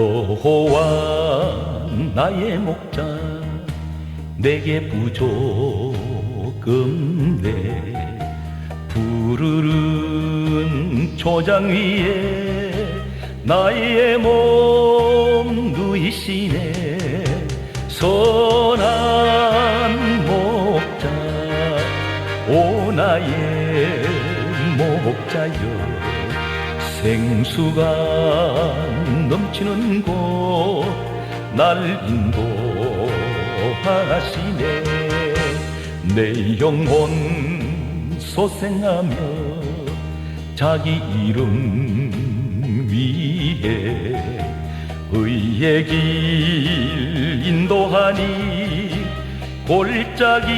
여호와 나의 목자 내게 부족없네 푸르른 초장 위에 나의 몸 누이시네. 선한 목자 오 나의 목자여. 생수가 넘치는 곳 날 인도하시네. 내 영혼 소생하며 자기 이름 위에 의의 길 인도하니 골짜기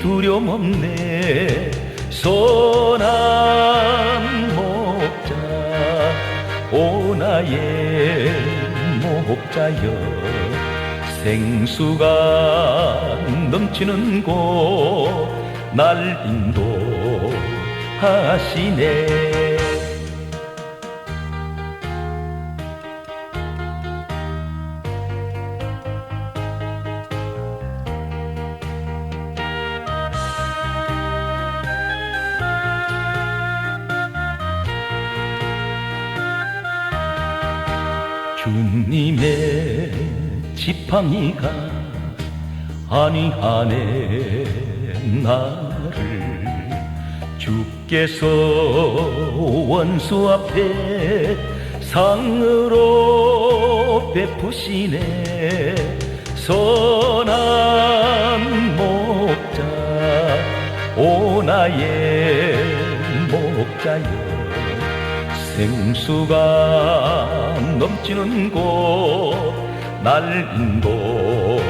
두려움 없네. 선한 나의 목자여 생수가 넘치는 곳 날 인도하시네 지팡이가 아니하네 나를 주께서 원수 앞에 상으로 베푸시네. 선한 목자 오 나의 목자여. 생수가 넘치는 곳 날 인도하시네.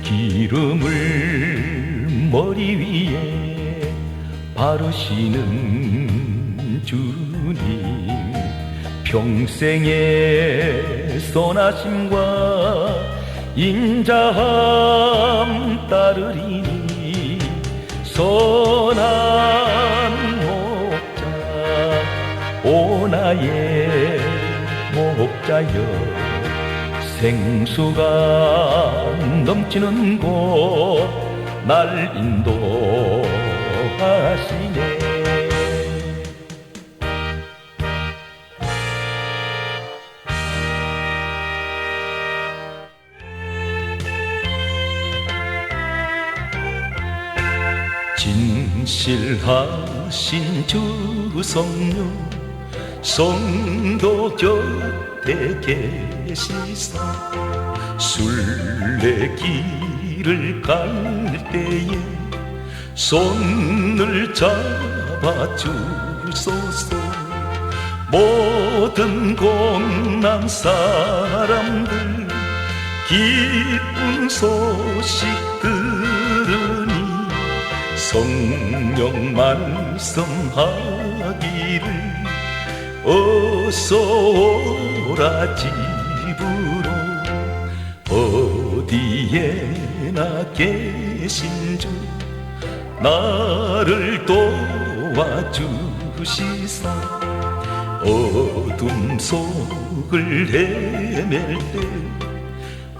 기름을 머리 위에 바르시는 주님 평생의 선하심과 인자함 따르리니 선한 목자 오 나의 목자여 생수가 넘치는 곳 날 인도하시네. 진실하신 주 성령 성도 곁 에 계시사? 순례길을 갈 때에 손을 잡아주소서. 모든 공남 사람들 기쁜 소식 들으니 성령 말씀하기를 어서 오라 집으로 어디에나 계신 주 나를 도와주시사 어둠 속을 헤맬 때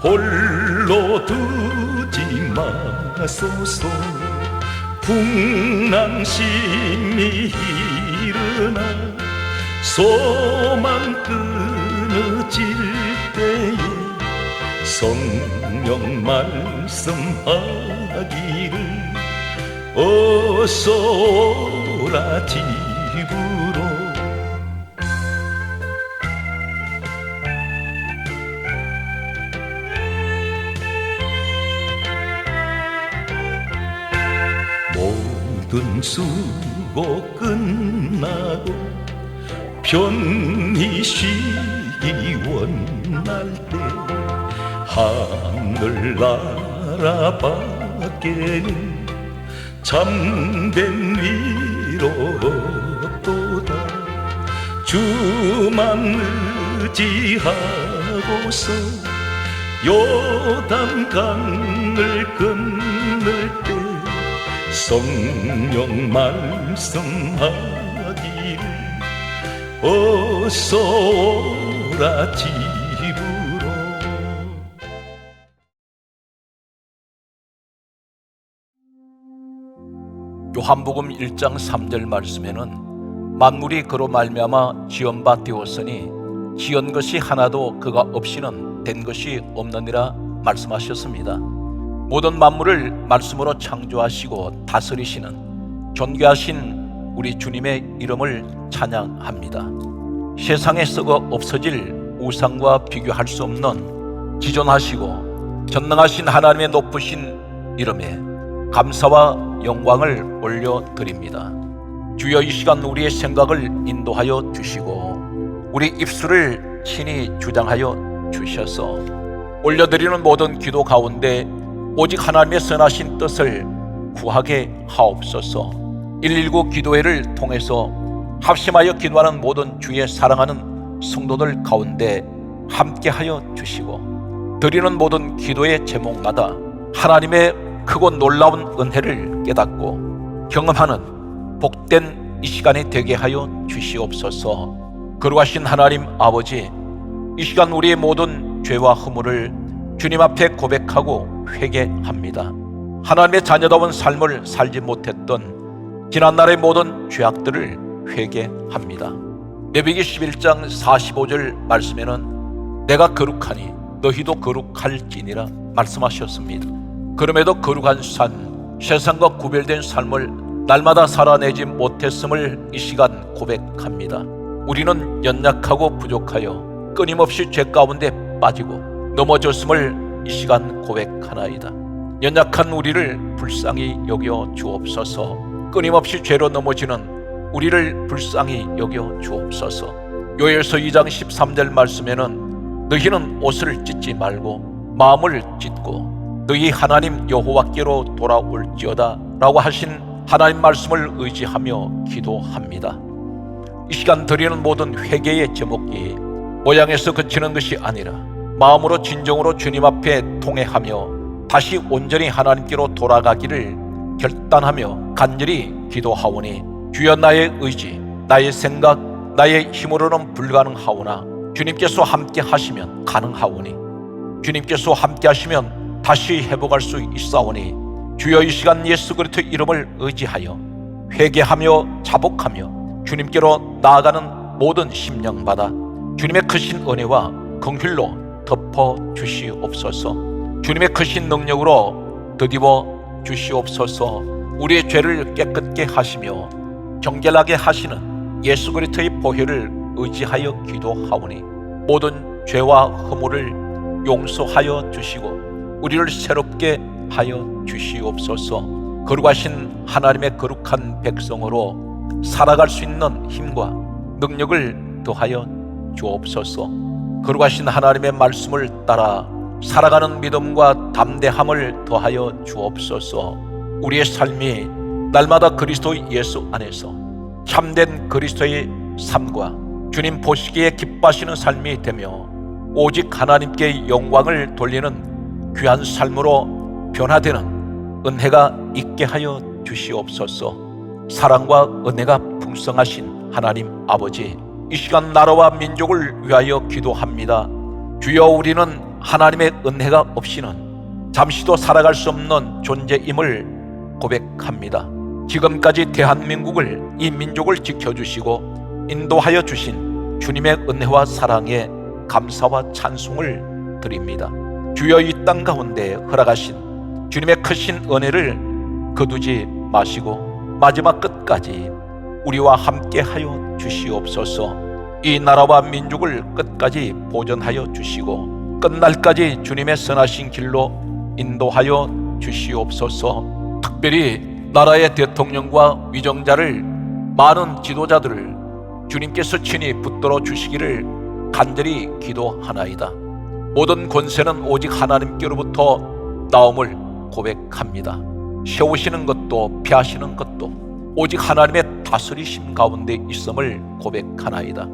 홀로 두지 마소서. 풍랑심이 일어나 소망 끊어질 때에 성령 말씀하기를 어서 오라 집으로. 모든 수고 끝나고 편히 쉬 기 원할 때 하늘 나라 밖에는 참된 위로 없도다 주만 의지하고서 요단 강을 건널 때 성령 말씀하기를 어서 오라 집으로 요한복음 1장 3절 말씀에는 만물이 그로 말미암아 지연바 되었으니 지은 것이 하나도 그가 없이는 된 것이 없느니라 말씀하셨습니다. 모든 만물을 말씀으로 창조하시고 다스리시는 존귀하신 우리 주님의 이름을 찬양합니다. 세상에 썩어 없어질 우상과 비교할 수 없는 지존하시고 전능하신 하나님의 높으신 이름에 감사와 영광을 올려드립니다. 주여 이 시간 우리의 생각을 인도하여 주시고 우리 입술을 친히 주장하여 주셔서 올려드리는 모든 기도 가운데 오직 하나님의 선하신 뜻을 구하게 하옵소서 119 기도회를 통해서 합심하여 기도하는 모든 주의 사랑하는 성도들 가운데 함께하여 주시고 드리는 모든 기도의 제목마다 하나님의 크고 놀라운 은혜를 깨닫고 경험하는 복된 이 시간이 되게 하여 주시옵소서. 거룩하신 하나님 아버지, 이 시간 우리의 모든 죄와 허물을 주님 앞에 고백하고 회개합니다. 하나님의 자녀다운 삶을 살지 못했던 지난날의 모든 죄악들을 회개합니다. 레위기 11장 45절 말씀에는 내가 거룩하니 너희도 거룩할지니라 말씀하셨습니다. 그럼에도 거룩한 삶, 세상과 구별된 삶을 날마다 살아내지 못했음을 이 시간 고백합니다. 우리는 연약하고 부족하여 끊임없이 죄 가운데 빠지고 넘어졌음을 이 시간 고백하나이다. 연약한 우리를 불쌍히 여겨 주옵소서. 끊임없이 죄로 넘어지는 우리를 불쌍히 여겨 주옵소서. 요엘서 2장 13절 말씀에는 너희는 옷을 찢지 말고 마음을 찢고 너희 하나님 여호와께로 돌아올지어다라고 하신 하나님 말씀을 의지하며 기도합니다. 이 시간 드리는 모든 회개의 제목이 모양에서 그치는 것이 아니라 마음으로 진정으로 주님 앞에 통회하며 다시 온전히 하나님께로 돌아가기를 결단하며 간절히 기도하오니 주여 나의 의지, 나의 생각, 나의 힘으로는 불가능하오나 주님께서 함께 하시면 가능하오니 주님께서 함께 하시면 다시 회복할 수 있사오니 주여 이 시간 예수 그리스도 이름을 의지하여 회개하며 자복하며 주님께로 나아가는 모든 심령마다 주님의 크신 은혜와 긍휼로 덮어 주시옵소서. 주님의 크신 능력으로 드디어 주시옵소서. 우리의 죄를 깨끗게 하시며 정결하게 하시는 예수 그리스도의 보혈을 의지하여 기도하오니 모든 죄와 허물을 용서하여 주시고 우리를 새롭게 하여 주시옵소서. 거룩하신 하나님의 거룩한 백성으로 살아갈 수 있는 힘과 능력을 더하여 주옵소서. 거룩하신 하나님의 말씀을 따라 살아가는 믿음과 담대함을 더하여 주옵소서. 우리의 삶이 날마다 그리스도 예수 안에서 참된 그리스도의 삶과 주님 보시기에 기뻐하시는 삶이 되며 오직 하나님께 영광을 돌리는 귀한 삶으로 변화되는 은혜가 있게 하여 주시옵소서. 사랑과 은혜가 풍성하신 하나님 아버지, 이 시간 나라와 민족을 위하여 기도합니다. 주여 우리는 하나님의 은혜가 없이는 잠시도 살아갈 수 없는 존재임을 고백합니다. 지금까지 대한민국을 이 민족을 지켜주시고 인도하여 주신 주님의 은혜와 사랑에 감사와 찬송을 드립니다. 주여 이 땅 가운데 허락하신 주님의 크신 은혜를 거두지 마시고 마지막 끝까지 우리와 함께 하여 주시옵소서. 이 나라와 민족을 끝까지 보존하여 주시고 끝날까지 주님의 선하신 길로 인도하여 주시옵소서. 특별히 나라의 대통령과 위정자를 많은 지도자들을 주님께서 친히 붙들어 주시기를 간절히 기도하나이다. 모든 권세는 오직 하나님께로부터 나옴을 고백합니다. 세우시는 것도 피하시는 것도 오직 하나님의 다스리심 가운데 있음을 고백하나이다.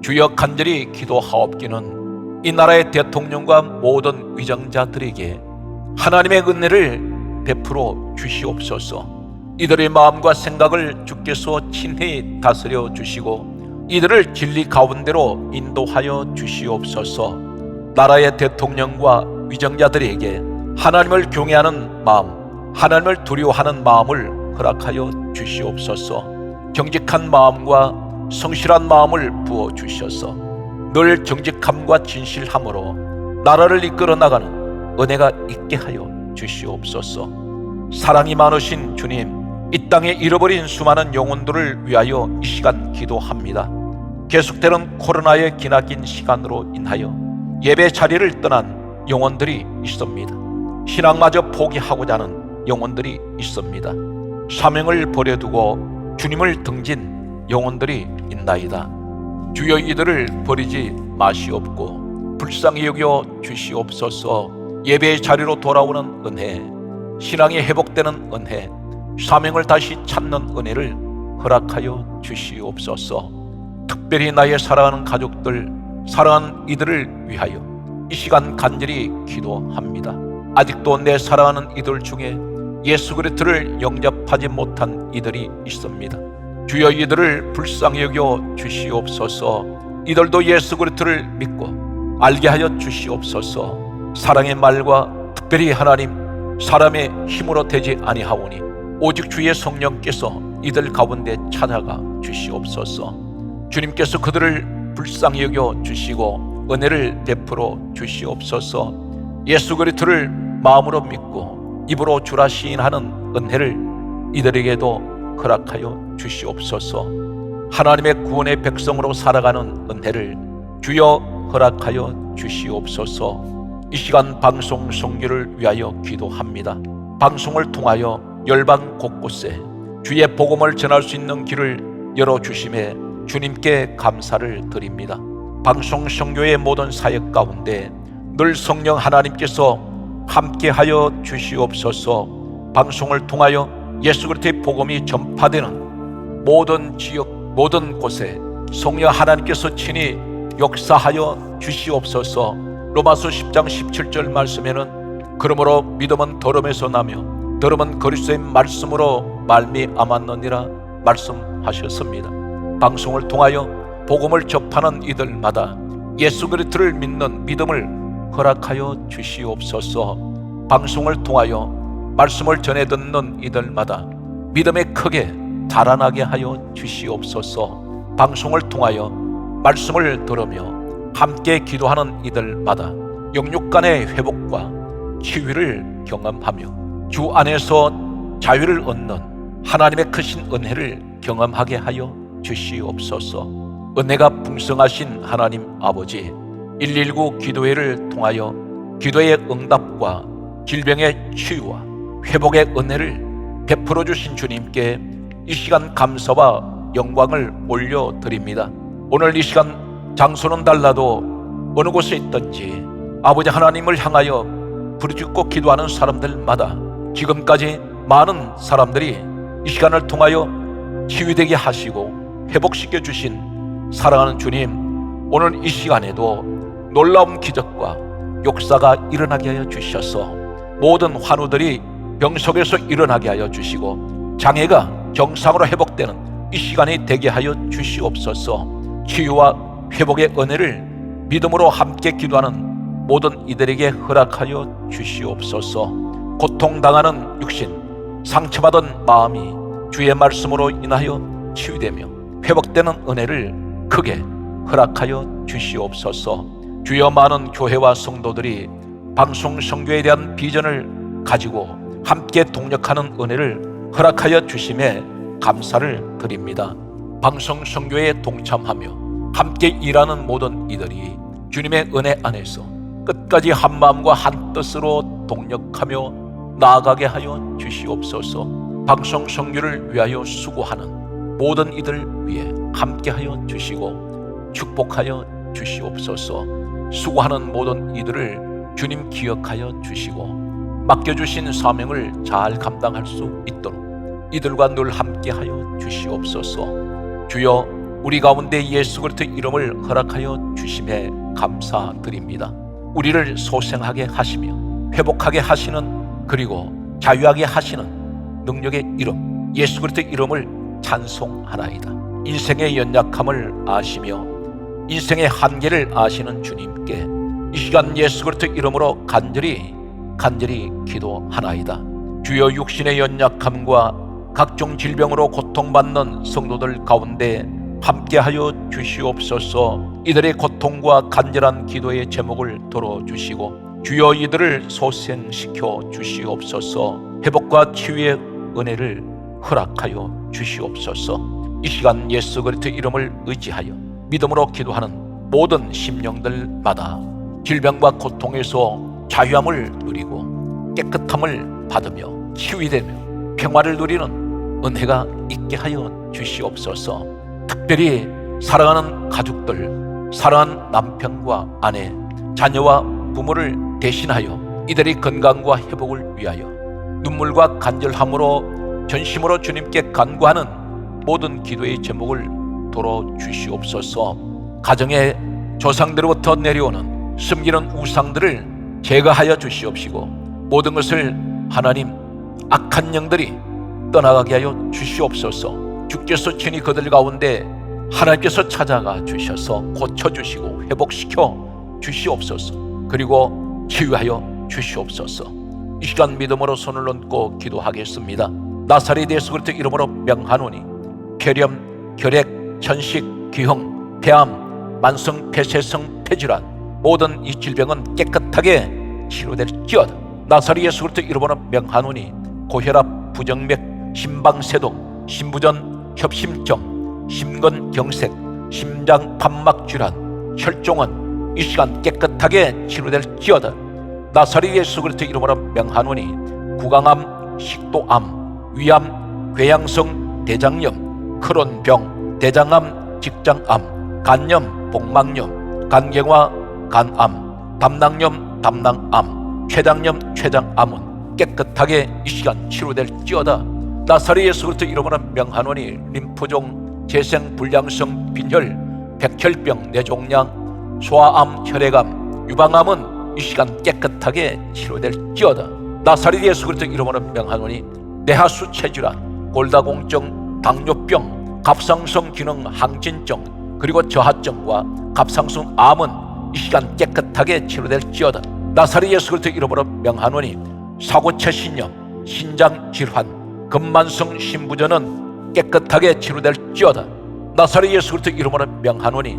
주여 간절히 기도하옵기는 이 나라의 대통령과 모든 위정자들에게 하나님의 은혜를 베풀어 주시옵소서. 이들의 마음과 생각을 주께서 친히 다스려 주시고 이들을 진리 가운데로 인도하여 주시옵소서. 나라의 대통령과 위정자들에게 하나님을 경외하는 마음, 하나님을 두려워하는 마음을 허락하여 주시옵소서. 정직한 마음과 성실한 마음을 부어 주셔서 늘 정직함과 진실함으로 나라를 이끌어 나가는 은혜가 있게 하여 주시옵소서. 사랑이 많으신 주님, 이 땅에 잃어버린 수많은 영혼들을 위하여 이 시간 기도합니다. 계속되는 코로나의 기나긴 시간으로 인하여 예배 자리를 떠난 영혼들이 있습니다. 신앙마저 포기하고자 하는 영혼들이 있습니다. 사명을 버려두고 주님을 등진 영혼들이 있나이다. 주여 이들을 버리지 마시옵고 불쌍히 여겨 주시옵소서 예배의 자리로 돌아오는 은혜 신앙이 회복되는 은혜 사명을 다시 찾는 은혜를 허락하여 주시옵소서. 특별히 나의 사랑하는 가족들 사랑하는 이들을 위하여 이 시간 간절히 기도합니다. 아직도 내 사랑하는 이들 중에 예수 그리스도를 영접하지 못한 이들이 있습니다. 주여 이들을 불쌍히 여겨 주시옵소서. 이들도 예수 그리스도를 믿고 알게 하여 주시옵소서 사랑의 말과 특별히 하나님 사람의 힘으로 되지 아니하오니 오직 주의 성령께서 이들 가운데 찾아가 주시옵소서 주님께서 그들을 불쌍히 여겨 주시고 은혜를 베풀어 주시옵소서 예수 그리스도를 마음으로 믿고 입으로 주라 시인하는 은혜를 이들에게도 허락하여 주시옵소서. 하나님의 구원의 백성으로 살아가는 은혜를 주여 허락하여 주시옵소서. 이 시간 방송 성교를 위하여 기도합니다. 방송을 통하여 열방 곳곳에 주의 복음을 전할 수 있는 길을 열어 주심에 주님께 감사를 드립니다. 방송 성교의 모든 사역 가운데 늘 성령 하나님께서 함께하여 주시옵소서. 방송을 통하여 예수 그리스도의 복음이 전파되는 모든 지역 모든 곳에 성령 하나님께서 친히 역사하여 주시옵소서. 로마서 10장 17절 말씀에는 그러므로 믿음은 더럼에서 나며 더럼은 그리스도의 말씀으로 말미암았느니라 말씀하셨습니다. 방송을 통하여 복음을 접하는 이들마다 예수 그리스도를 믿는 믿음을 허락하여 주시옵소서. 방송을 통하여 말씀을 전해 듣는 이들마다 믿음에 크게 자라나게 하여 주시옵소서. 방송을 통하여 말씀을 들으며 함께 기도하는 이들마다 영육 간의 회복과 치유를 경험하며 주 안에서 자유를 얻는 하나님의 크신 은혜를 경험하게 하여 주시옵소서. 은혜가 풍성하신 하나님 아버지 119 기도회를 통하여 기도의 응답과 질병의 치유와 회복의 은혜를 베풀어 주신 주님께 이 시간 감사와 영광을 올려드립니다. 오늘 이 시간 장소는 달라도 어느 곳에 있든지 아버지 하나님을 향하여 부르짖고 기도하는 사람들마다 지금까지 많은 사람들이 이 시간을 통하여 치유되게 하시고 회복시켜 주신 사랑하는 주님 오늘 이 시간에도 놀라운 기적과 역사가 일어나게 하여 주셔서 모든 환우들이 병석에서 일어나게 하여 주시고 장애가 정상으로 회복되는 이 시간이 되게 하여 주시옵소서. 치유와 회복의 은혜를 믿음으로 함께 기도하는 모든 이들에게 허락하여 주시옵소서 고통당하는 육신 상처받은 마음이 주의 말씀으로 인하여 치유되며 회복되는 은혜를 크게 허락하여 주시옵소서 주여 많은 교회와 성도들이 방송 성교에 대한 비전을 가지고 함께 동력하는 은혜를 허락하여 주심에 감사를 드립니다. 방송 성교에 동참하며 함께 일하는 모든 이들이 주님의 은혜 안에서 끝까지 한 마음과 한 뜻으로 동력하며 나아가게 하여 주시옵소서. 방송 성교를 위하여 수고하는 모든 이들 위해 함께하여 주시고 축복하여 주시옵소서. 수고하는 모든 이들을 주님 기억하여 주시고 맡겨주신 사명을 잘 감당할 수 있도록 이들과 늘 함께하여 주시옵소서. 주여 우리 가운데 예수 그리스도 이름을 허락하여 주심에 감사드립니다. 우리를 소생하게 하시며 회복하게 하시는 그리고 자유하게 하시는 능력의 이름 예수 그리스도 이름을 찬송하나이다. 인생의 연약함을 아시며 인생의 한계를 아시는 주님께 이 시간 예수 그리스도 이름으로 간절히 간절히 기도하나이다. 주여 육신의 연약함과 각종 질병으로 고통받는 성도들 가운데 함께하여 주시옵소서. 이들의 고통과 간절한 기도의 제목을 들어주시고 주여 이들을 소생시켜 주시옵소서. 회복과 치유의 은혜를 허락하여 주시옵소서. 이 시간 예수 그리스도 이름을 의지하여 믿음으로 기도하는 모든 심령들마다 질병과 고통에서 자유함을 누리고 깨끗함을 받으며 치유되며 평화를 누리는 은혜가 있게 하여 주시옵소서. 특별히 사랑하는 가족들, 사랑하는 남편과 아내, 자녀와 부모를 대신하여 이들의 건강과 회복을 위하여 눈물과 간절함으로 전심으로 주님께 간구하는 모든 기도의 제목을 돌어 주시옵소서. 가정의 조상들로부터 내려오는 숨기는 우상들을 제거하여 주시옵시고 모든 것을 하나님 악한 영들이 떠나가게 하여 주시옵소서. 주께서 친히 그들 가운데 하나님께서 찾아가 주셔서 고쳐 주시고 회복시켜 주시옵소서. 그리고 치유하여 주시옵소서. 이 시간 믿음으로 손을 얹고 기도하겠습니다. 나사렛 예수 그리스도 이름으로 명하노니 폐렴, 결핵, 천식, 기형, 폐암, 만성 폐쇄성 폐질환 모든 이 질병은 깨끗하게 치료될지어다. 나사렛 예수 그리스도 이름으로 명하노니 고혈압, 부정맥, 심방세동, 심부전, 협심증, 심근경색, 심장 판막 질환, 혈종은 이 시간 깨끗하게 치료될지어다. 나사렛 예수 그리스도 이름으로 명하노니 구강암, 식도암, 위암, 궤양성 대장염, 크론병, 대장암, 직장암, 간염, 복막염, 간경화, 간암, 담낭염, 담낭암, 췌장염, 췌장암은 깨끗하게 이 시간 치료될지어다. 나사렛 예수 그리스도 이름으로 명하노니 림프종, 재생 불량성 빈혈, 백혈병, 뇌종양, 소아암, 혈액암, 유방암은 이 시간 깨끗하게 치료될지어다. 나사렛 예수 그리스도 이름으로 명하노니 뇌하수 체질환, 골다공증, 당뇨병, 갑상선 기능 항진증, 그리고 저하증과 갑상선 암은 이 시간 깨끗하게 치료될지어다. 나사렛 예수 그리스도 이름으로 명하노니 사고체 신염, 신장 질환, 근만성 신부전은 깨끗하게 치료될지어다. 나사렛 예수 그리스도 이름으로 명하노니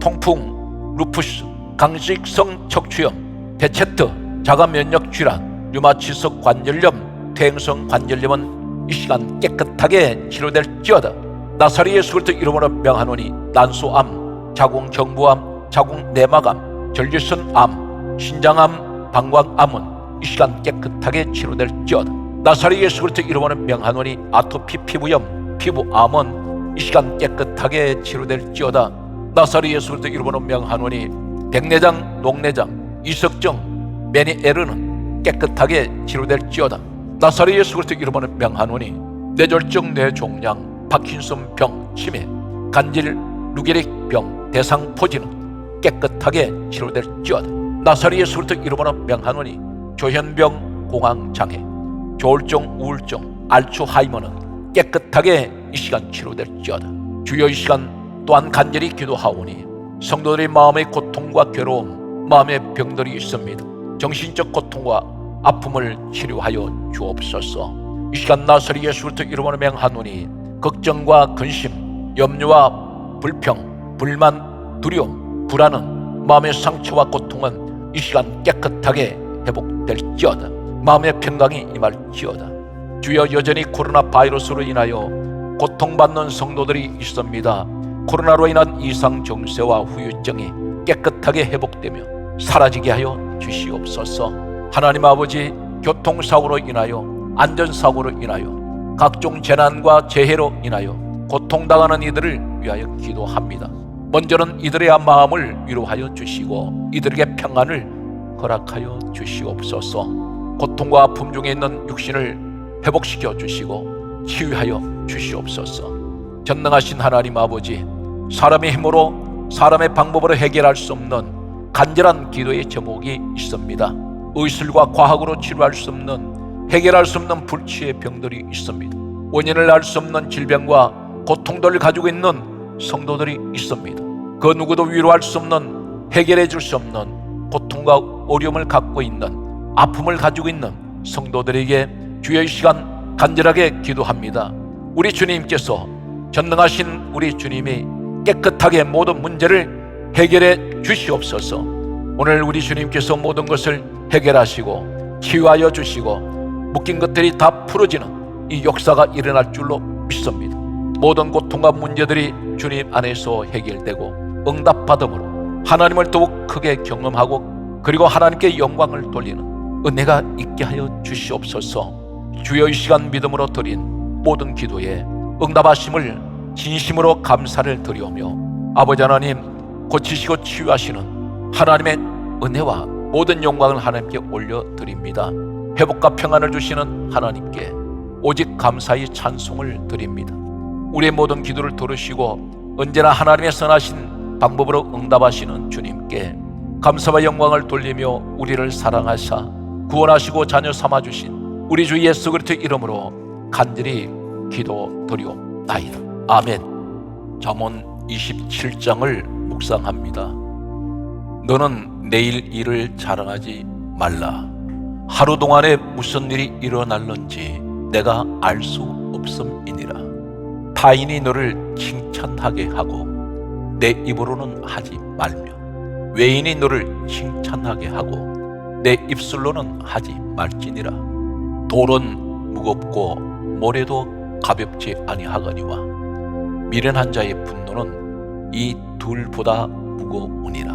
통풍, 루푸스, 강식성 척추염, 대체트, 자가 면역 질환, 류마티성 관절염, 퇴행성 관절염은 이 시간 깨끗하게 치료될지어다. 나사렛 예수 그리스도 이름으로 명하노니 난소암, 자궁경부암, 자궁내막암, 전립선암, 신장암, 방광암은 이 시간 깨끗하게 치료될지어다. 나사렛 예수 그리스도 이름으로 명하노니 아토피 피부염, 피부암은 이 시간 깨끗하게 치료될지어다. 나사렛 예수 그리스도 이름으로 명하노니 백내장, 녹내장, 이석증, 메니에르는 깨끗하게 치료될지어다. 나사렛 예수 그리스도 이름으로 명하노니 뇌졸중, 뇌종양, 파킨슨 병, 치매, 간질, 루게릭 병, 대상포진은 깨끗하게 치료될지어다. 나사렛 예수 그리스도 이름으로 명하노니 조현병, 공황장애, 조울증, 우울증, 알츠하이머는 깨끗하게 이 시간 치료될지어다. 주여 이 시간 또한 간절히 기도하오니 성도들의 마음의 고통과 괴로움, 마음의 병들이 있습니다. 정신적 고통과 아픔을 치료하여 주옵소서. 이 시간 나사렛 예수 그리스도 이름으로 명하노니 걱정과 근심, 염려와 불평, 불만, 두려움, 불안은 마음의 상처와 고통은 이 시간 깨끗하게 회복될지어다. 마음의 평강이 임할지어다. 주여 여전히 코로나 바이러스로 인하여 고통받는 성도들이 있습니다. 코로나로 인한 이상 정세와 후유증이 깨끗하게 회복되며 사라지게 하여 주시옵소서. 하나님 아버지 교통사고로 인하여 안전사고로 인하여 각종 재난과 재해로 인하여 고통당하는 이들을 위하여 기도합니다. 먼저는 이들의 마음을 위로하여 주시고 이들에게 평안을 허락하여 주시옵소서. 고통과 아픔 중에 있는 육신을 회복시켜 주시고 치유하여 주시옵소서. 전능하신 하나님 아버지, 사람의 힘으로 사람의 방법으로 해결할 수 없는 간절한 기도의 제목이 있습니다. 의술과 과학으로 치료할 수 없는 해결할 수 없는 불치의 병들이 있습니다. 원인을 알 수 없는 질병과 고통들을 가지고 있는 성도들이 있습니다. 그 누구도 위로할 수 없는 해결해 줄 수 없는 고통과 어려움을 갖고 있는 아픔을 가지고 있는 성도들에게 이 시간 간절하게 기도합니다. 우리 주님께서 전능하신 우리 주님이 깨끗하게 모든 문제를 해결해 주시옵소서. 오늘 우리 주님께서 모든 것을 해결하시고 치유하여 주시고 묶인 것들이 다 풀어지는 이 역사가 일어날 줄로 믿습니다. 모든 고통과 문제들이 주님 안에서 해결되고 응답받음으로 하나님을 더욱 크게 경험하고 그리고 하나님께 영광을 돌리는 은혜가 있게 하여 주시옵소서. 주여 이 시간 믿음으로 드린 모든 기도에 응답하심을 진심으로 감사를 드리오며 아버지 하나님 고치시고 치유하시는 하나님의 은혜와 모든 영광을 하나님께 올려드립니다. 회복과 평안을 주시는 하나님께 오직 감사의 찬송을 드립니다. 우리의 모든 기도를 들으시고 언제나 하나님의 선하신 방법으로 응답하시는 주님께 감사와 영광을 돌리며 우리를 사랑하사 구원하시고 자녀 삼아 주신 우리 주 예수 그리스도 이름으로 간절히 기도드리옵나이다. 아멘. 잠언 27장을 묵상합니다. 너는 내일 일을 자랑하지 말라. 하루 동안에 무슨 일이 일어날는지 내가 알 수 없음이니라. 타인이 너를 칭찬하게 하고 내 입으로는 하지 말며 외인이 너를 칭찬하게 하고 내 입술로는 하지 말지니라. 돌은 무겁고 모래도 가볍지 아니하거니와 미련한 자의 분노는 이 둘보다 무거우니라.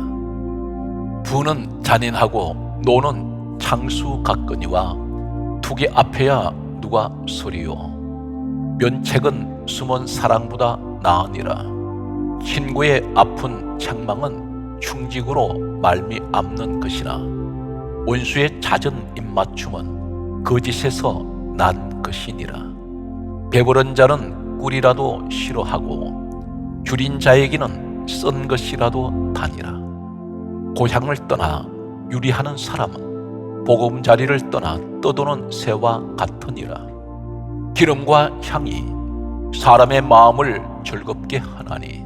부는 잔인하고 노는 창수 같거니와 투기 앞에야 누가 소리요 면책은 숨은 사랑보다 나으니라 친구의 아픈 책망은 충직으로 말미암는 것이나 원수의 잦은 입맞춤은 거짓에서 난 것이니라 배부른 자는 꿀이라도 싫어하고 줄인 자에게는 쓴 것이라도 다니라 고향을 떠나 유리하는 사람은 보금자리를 떠나 떠도는 새와 같으니라. 기름과 향이 사람의 마음을 즐겁게 하나니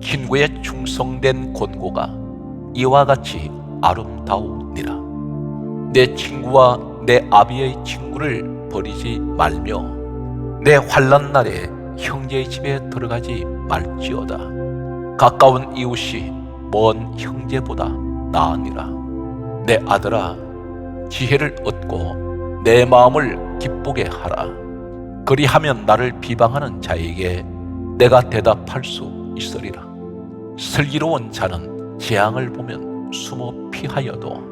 친구의 충성된 권고가 이와 같이 아름다우니라. 내 친구와 내 아비의 친구를 버리지 말며 내 환란 날에 형제의 집에 들어가지 말지어다. 가까운 이웃이 먼 형제보다 나으니라. 내 아들아, 지혜를 얻고 내 마음을 기쁘게 하라. 그리하면 나를 비방하는 자에게 내가 대답할 수 있으리라. 슬기로운 자는 재앙을 보면 숨어 피하여도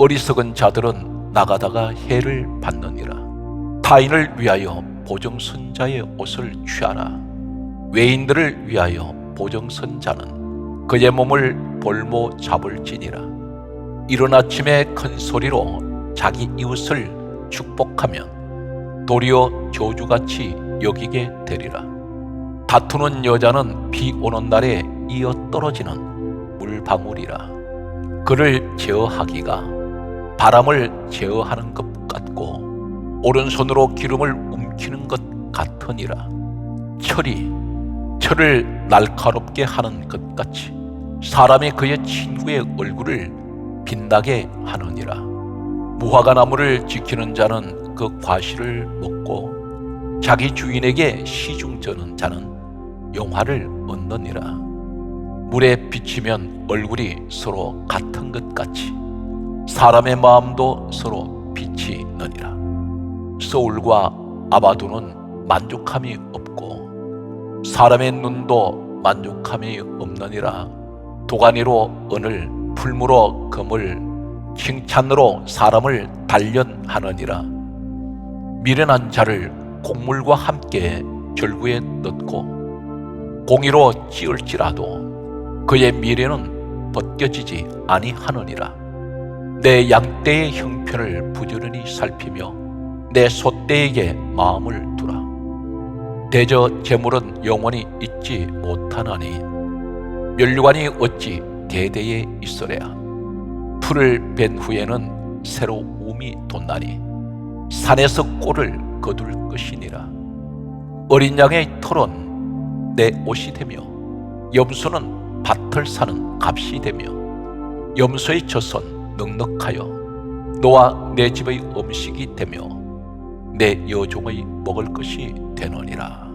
어리석은 자들은 나가다가 해를 받느니라. 타인을 위하여 보정선 자의 옷을 취하라. 외인들을 위하여 보정선 자는 그의 몸을 볼모 잡을지니라. 이른 아침에 큰 소리로 자기 이웃을 축복하면 도리어 저주같이 여기게 되리라. 다투는 여자는 비 오는 날에 이어 떨어지는 물방울이라. 그를 제어하기가 바람을 제어하는 것 같고 오른손으로 기름을 움키는 것 같으니라. 철이 철을 날카롭게 하는 것 같이 사람이 그의 친구의 얼굴을 빛나게 하느니라. 무화과 나무를 지키는 자는 그 과실을 먹고 자기 주인에게 시중 저는 자는 영화를 얻느니라. 물에 비치면 얼굴이 서로 같은 것 같이 사람의 마음도 서로 빛이 느니라. 소울과 아바도는 만족함이 없고 사람의 눈도 만족함이 없느니라. 도가니로 은을 풀무로 금을 칭찬으로 사람을 단련하느니라 미련한 자를 곡물과 함께 절구에 넣고 공의로 찌을지라도 그의 미래는 벗겨지지 아니하느니라 내 양떼의 형편을 부지런히 살피며 내 소떼에게 마음을 두라. 대저 재물은 영원히 잊지 못하나니 멸류관이 어찌 대대에 있으랴. 풀을 벤 후에는 새로 움이 돋나니 산에서 꼴을 거둘 것이니라. 어린 양의 털은 내 옷이 되며 염소는 밭을 사는 값이 되며 염소의 젖은 넉넉하여 너와 내 집의 음식이 되며 내 여종의 먹을 것이 되느니라